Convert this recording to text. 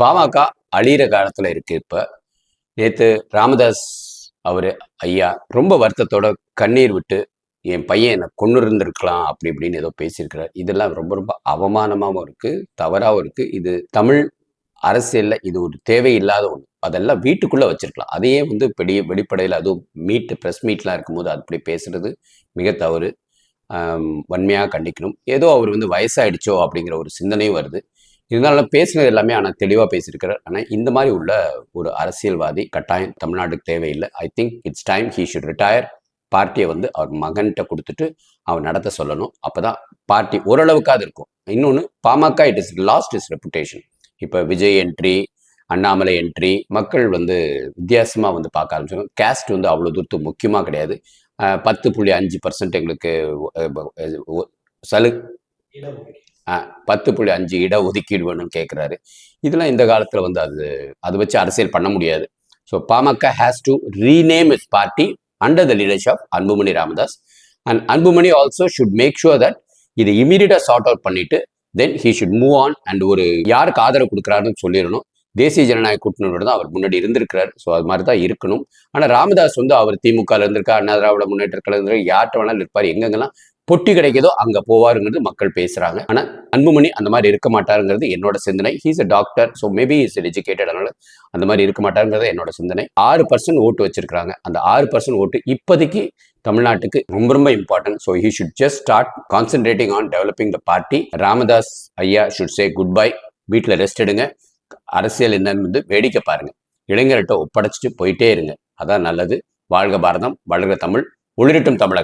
பாமக அழியிற காலத்துல இருக்கு இப்ப. நேற்று ராமதாஸ் அவர் ஐயா ரொம்ப வருத்தத்தோட கண்ணீர் விட்டு என் பையன் என்னை கொண்டு இருந்திருக்கலாம் அப்படி இப்படின்னு ஏதோ பேசியிருக்கிறார். இதெல்லாம் ரொம்ப ரொம்ப அவமானமாகவும் இருக்குது தவறாகவும் இருக்குது இது தமிழ் அரசியலில் இது ஒரு தேவையில்லாத ஒன்று அதெல்லாம் வீட்டுக்குள்ளே வச்சிருக்கலாம். அதையே வந்து பெரிய வெளிப்படையில் அதுவும் மீட் ப்ரெஸ் மீட்லாம் இருக்கும்போது அப்படி பேசுறது மிக தவறு. வன்மையாக கண்டிக்கணும். ஏதோ அவர் வந்து வயசாயிடுச்சோ அப்படிங்கிற ஒரு சிந்தனையும் வருது. இருந்தாலும் பேசுனது எல்லாமே ஆனால் தெளிவாக பேசியிருக்கிறார். ஆனால் இந்த மாதிரி உள்ள ஒரு அரசியல்வாதி கட்டாயம் தமிழ்நாட்டுக்கு தேவையில்லை. I think it's time he should retire பார்ட்டியை வந்து அவர் மகன்கிட்ட கொடுத்துட்டு அவர் நடத்த சொல்லணும். அப்போ தான் பார்ட்டி ஓரளவுக்காவது இருக்கும். இன்னொன்று PMK it is lost is reputation இப்போ விஜய் என்ட்ரி அண்ணாமலை என்ட்ரி மக்கள் வந்து வித்தியாசமாக வந்து பார்க்க ஆரம்பிச்சாங்க. கேஸ்ட் வந்து அவ்வளோ தூரத்து முக்கியமாக கிடையாது. பத்து புள்ளி அஞ்சு பர்சன்ட் எங்களுக்கு சலு பத்து புள்ளி அஞ்சு இட ஒதுக்கீடு வேணும்னு கேட்குறாரு இதெல்லாம் இந்த காலத்தில் வந்து அது அது வச்சு அரசியல் பண்ண முடியாது. So PMK has to rename is party under the leadership of Anbumani Ramadoss. And Anbumani also should make sure that இதை இமீடியட்டாக சார்ட் அவுட் பண்ணிட்டு then he should move on and ஒரு யாருக்கு ஆதரவு கொடுக்குறாருன்னு சொல்லிடணும். தேசிய ஜனநாயக கூட்டணியோட தான் அவர் முன்னாடி இருந்திருக்கிறார். ஸோ அது மாதிரி தான் இருக்கணும். ஆனால் ராமதாஸ் வந்து அவர் திமுகவில் இருந்திருக்கா அண்ணா திராவிட முன்னேற்ற கழகத்தில் யார்கிட்ட வேணாலும் இருப்பார் எங்கெங்கெல்லாம் பொட்டி கிடைக்குதோ அங்க போவாருங்கிறது மக்கள் பேசுறாங்க. ஆனா அன்புமணி அந்த மாதிரி இருக்க மாட்டாருங்கிறது என்னோட சிந்தனை. He's a doctor so maybe is educated அதனால அந்த மாதிரி இருக்க மாட்டாருங்கிறது என்னோட சிந்தனை. ஆறு பர்சன்ட் ஓட்டு வச்சிருக்காங்க அந்த ஆறு பர்சன்ட் ஓட்டு இப்போதைக்கு தமிழ்நாட்டுக்கு ரொம்ப ரொம்ப important so he should just start concentrating on developing the party Ramadoss ஐயா ஷுட் சே குட் பை வீட்டில் ரெஸ்ட் எடுங்க. அரசியல் என்னன்னு வந்து வேடிக்கை பாருங்க. இளைஞர்கிட்ட ஒப்படைச்சிட்டு போயிட்டே இருங்க. அதான் நல்லது. வாழ்க பாரதம் வளர்க தமிழ் ஒளிரட்டும் தமிழகம்.